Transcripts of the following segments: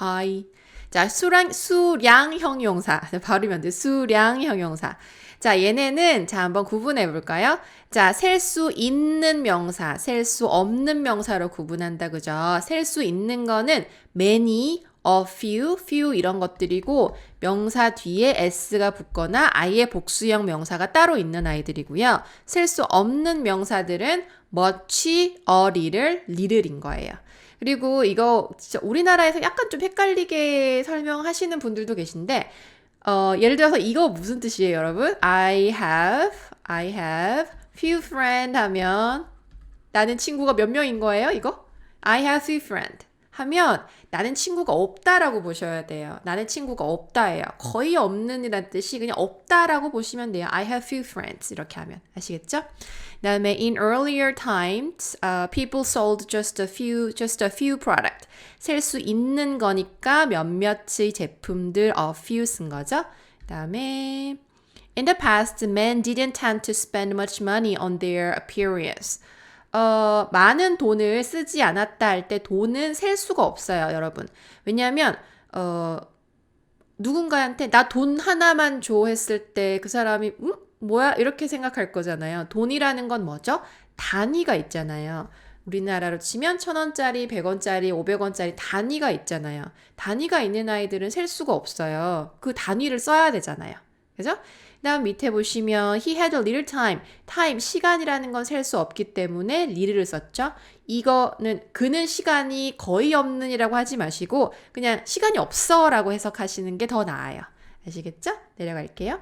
high. 자, 수량, 수량 형용사. 발음이 안 돼. 수량 형용사. 자, 얘네는 자, 한번 구분해 볼까요? 자, 셀 수 있는 명사, 셀 수 없는 명사로 구분한다. 그죠? 셀 수 있는 거는 many, a few, few 이런 것들이고 명사 뒤에 s가 붙거나 아예 복수형 명사가 따로 있는 아이들이고요. 셀 수 없는 명사들은 much, a little, little인 거예요. 그리고 이거 진짜 우리나라에서 약간 좀 헷갈리게 설명하시는 분들도 계신데 어, 예를 들어서 이거 무슨 뜻이에요, 여러분? I have, I have few friend 하면 나는 친구가 몇 명인 거예요, 이거? I have few friend 하면 나는 친구가 없다라고 보셔야 돼요. 나는 친구가 없다예요. 거의 없는이란 뜻이 그냥 없다라고 보시면 돼요. I have few friends 이렇게 하면 아시겠죠? 그다음에 in earlier times, uh, people sold just a few, just a few product. 셀 수 있는 거니까 몇몇의 제품들 a few 쓴 거죠. 그다음에 In the past, men didn't tend to spend much money on their appearance. 어, 많은 돈을 쓰지 않았다 할 때 돈은 셀 수가 없어요, 여러분. 왜냐하면, 어, 누군가한테 나 돈 하나만 줘 했을 때 그 사람이, 음? 뭐야? 이렇게 생각할 거잖아요. 돈이라는 건 뭐죠? 단위가 있잖아요. 우리나라로 치면 천 원짜리, 백 원짜리, 오백 원짜리 단위가 있잖아요. 단위가 있는 아이들은 셀 수가 없어요. 그 단위를 써야 되잖아요. 그죠? 다음 밑에 보시면 he had a little time. time 시간이라는 건 셀 수 없기 때문에 little를 썼죠. 이거는 그는 시간이 거의 없는이라고 하지 마시고 그냥 시간이 없어라고 해석하시는 게 더 나아요. 아시겠죠? 내려갈게요.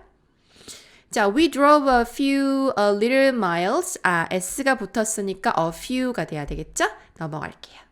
자, we drove a few a little miles. 아, s가 붙었으니까 a few가 돼야 되겠죠? 넘어갈게요.